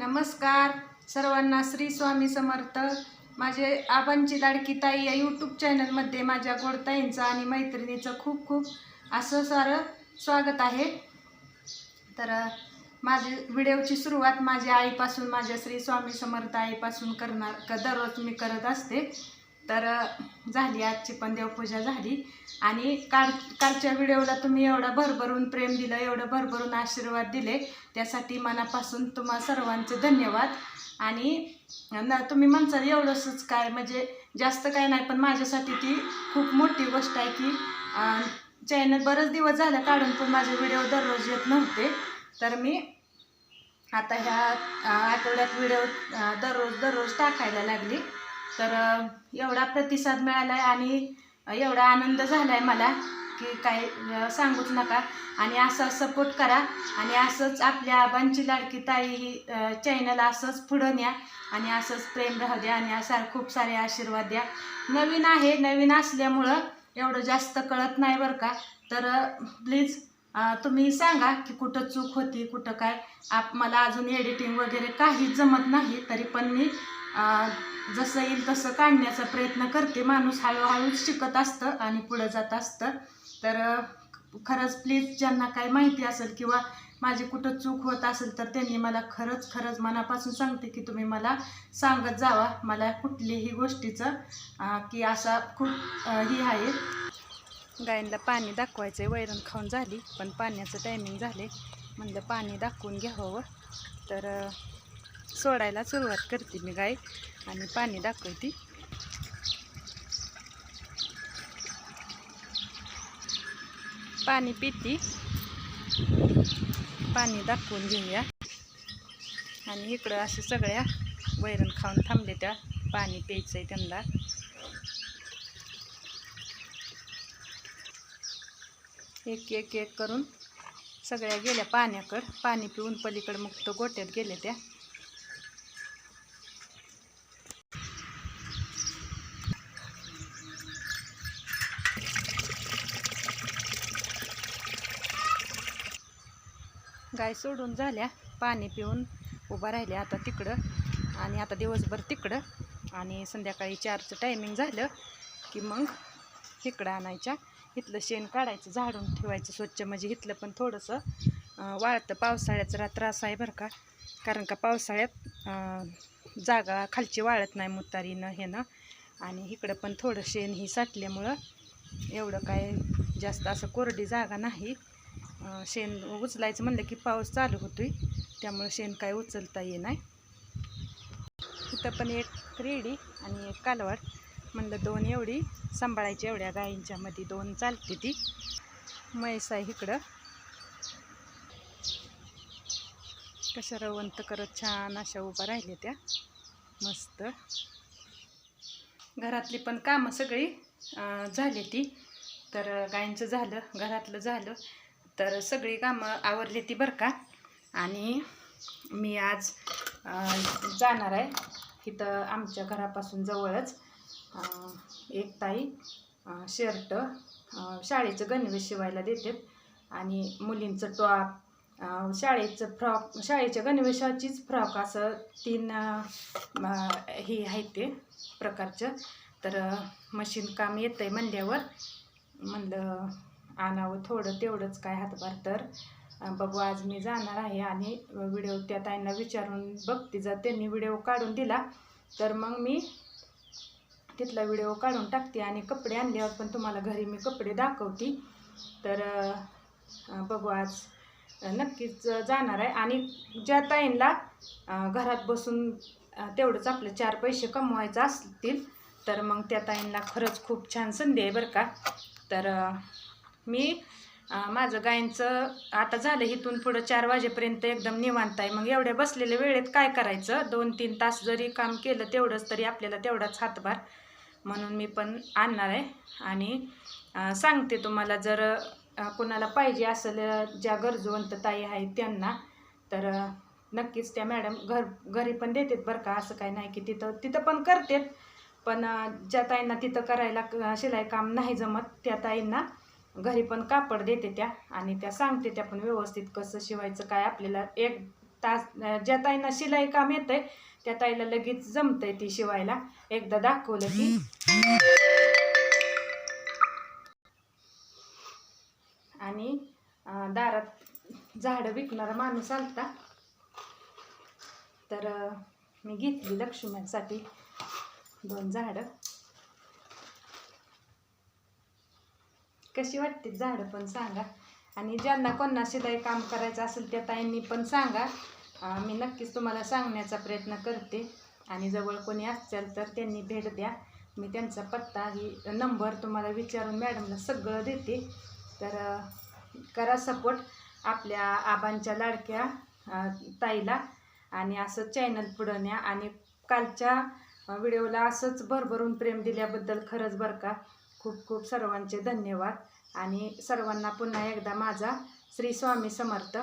नमस्कार. सर्वांना श्री स्वामी समर्थ. माझे आबांची लाडकी ताई या यूट्यूब चॅनलमध्ये माझ्या गोडताईंचं आणि मैत्रिणीचं खूप खूप असं सारं स्वागत आहे. तर माझी व्हिडिओची सुरुवात माझ्या आईपासून माझ्या श्री स्वामी समर्थ आईपासून करणार क दररोज मी करत असते. तर झाली आजची पण देवपूजा झाली. आणि काल कालच्या व्हिडिओला तुम्ही एवढं भरभरून प्रेम दिलं एवढं भरभरून आशीर्वाद दिले. त्यासाठी मनापासून तुम्हा सर्वांचे धन्यवाद. आणि न तुम्ही म्हणसाल एवढंच काय म्हणजे जास्त काय नाही पण माझ्यासाठी ती खूप मोठी गोष्ट आहे की चॅनल बरेच दिवस झाले काढून पण माझे व्हिडिओ दररोज येत नव्हते. तर मी आता ह्या आठवड्यात व्हिडिओ दररोज दररोज टाकायला लागली. तर एवढा प्रतिसाद मिळाला आहे आणि एवढा आनंद झाला आहे मला की काय सांगूच नका. आणि असा सपोर्ट करा आणि असंच आपल्या आबांची लाडकी ताई ही चॅनल असंच पुढं न्या आणि असंच प्रेम राहू द्या आणि असा खूप सारे आशीर्वाद द्या. नवीन आहे नवीन असल्यामुळं एवढं जास्त कळत नाही बरं का. तर प्लीज तुम्ही सांगा की कुठं चूक होती कुठं काय? आप मला अजून एडिटिंग वगैरे काहीच जमत नाही तरी पण मी जसं येईल तसं काढण्याचा प्रयत्न करते. माणूस हळूहळूच शिकत असतं आणि पुढं जात असतं. तर खरंच प्लीज ज्यांना काही माहिती असेल किंवा माझी कुठं चूक होत असेल तर त्यांनी मला खरंच खरंच मनापासून सांगते की तुम्ही मला सांगत जावा. मला कुठलीही गोष्टीचं की असा खूप ही आहे. गायनला पाणी दाखवायचं आहे वैरण खाऊन झाली पण पाण्याचं टायमिंग झाले म्हणलं पाणी दाखवून घ्यावं. तर सोडायला सुरुवात करते मी गाय आणि पाणी दाखवते. पाणी पिती. पाणी दाखवून घेऊया. आणि इकडं असं सगळ्या वैरण खाऊन थांबले त्या पाणी प्यायचं आहे त्यांना. एक एक एक करून सगळ्या गेल्या पाण्याकडं. पाणी पिऊन पलीकडे मग तो गोट्यात गेल्या त्या. गाय सोडून झाल्या. पाणी पिऊन उभा राहिल्या आता तिकडं. आणि आता दिवसभर तिकडं. आणि संध्याकाळी चारचं टायमिंग झालं की मग इकडं आणायच्या. इथलं शेण काढायचं झाडून ठेवायचं स्वच्छ. म्हणजे इथलं पण थोडंसं वाळतं. पावसाळ्याचा रा- त्रास आहे बरं का. कारण का पावसाळ्यात जागा खालची वाळत नाही मुतारीनं ह्यानं आणि इकडं पण थोडं शेण ही साठल्यामुळं एवढं काय जास्त असं कोरडी जागा नाही. शेण उचलायचं म्हणलं की पाऊस चालू होतोय त्यामुळं शेण काय उचलता ये नाही. इथं पण एक रेडी आणि एक कालवड म्हणलं दोन एवढी सांभाळायची एवढ्या गायींच्या मध्ये दोन चालते ती. म्हैस आहे इकडं. कशा रवंत करत छान अशा उभा राहिल्या त्या. मस्त. घरातली पण कामं सगळी झाली ती. तर गायींचं झालं घरातलं झालं. तर सगळी कामं आवरली ती बरं का? आणि मी आज जाणार आहे इथं आमच्या घरापासून जवळच. एक ताई शर्ट शाळेचं गणवेश शिवायला देतात. आणि मुलींचं टॉप शाळेचं फ्रॉक शाळेच्या गणवेशाचीच फ्रॉक असं तीन हे आहे ते प्रकारचं. तर मशीन काम येतं आहे म्हणल्यावर म्हणलं आणावं थोडं तेवढंच काय हातभार तर. बघू आज मी जाणार आहे आणि व्हिडिओ त्या ताईंना विचारून बघते. जर त्यांनी व्हिडिओ काढून दिला तर मग मी तिथला व्हिडिओ काढून टाकते आणि कपडे आणल्यावर पण तुम्हाला घरी मी कपडे दाखवते. तर बघू आज नक्कीच जाणार आहे. आणि ज्या ताईंना घरात बसून तेवढंच आपले चार पैसे कमवायचं असतील तर मग त्या ताईंना खरंच खूप छान संधी आहे बरं का. तर मी माझं गायींचं आता झालं इथून पुढं चार वाजेपर्यंत एकदम निवांत आहे. मग एवढ्या बसलेल्या वेळेत काय करायचं? दोन तीन तास जरी काम केलं तेवढंच तरी आपल्याला तेवढाच हातभार म्हणून मी पण आणणार आहे. आणि सांगते तुम्हाला जर कोणाला पाहिजे असेल ज्या गरजवंत ताई आहेत त्यांना तर नक्कीच त्या मॅडम घर घरी पण देतात बरं का. असं काय नाही की तिथं तिथं पण करतात. पण ज्या ताईंना तिथं करायला शिलाई काम नाही जमत त्या ताईंना घरी पण कापड देते त्या आणि त्या सांगते त्या पण व्यवस्थित कसं शिवायचं काय आपल्याला एक तास ज्या ताईंना शिलाई काम येतंय त्या ताईला लगेच जमतंय ती शिवायला. एकदा दाखवलं की. आणि दारात झाडं विकणारा माणूस आलता. तर मी घेतली लक्ष्म्यांसाठी दोन झाडं. कशी वाटते झाडं पण सांगा. आणि ज्यांना कोणा शिलाई काम करायचं असेल त्या ताईंनी पण सांगा. मी नक्कीच तुम्हाला सांगण्याचा प्रयत्न करते. आणि जवळ कोणी असेल तर त्यांनी भेट द्या. मी त्यांचा पत्ता ही नंबर तुम्हाला विचारून मॅडमला सगळं देते. तर करा सपोर्ट आपल्या आबांच्या लाडक्या ताईला. आणि असं चॅनल पुढं न्या. आणि कालच्या व्हिडिओला असंच भरभरून प्रेम दिल्याबद्दल खरंच बरं का. खूप खूप सर्वांचे धन्यवाद. आणि सर्वांना पुन्हा एकदा माझा श्री स्वामी समर्थ.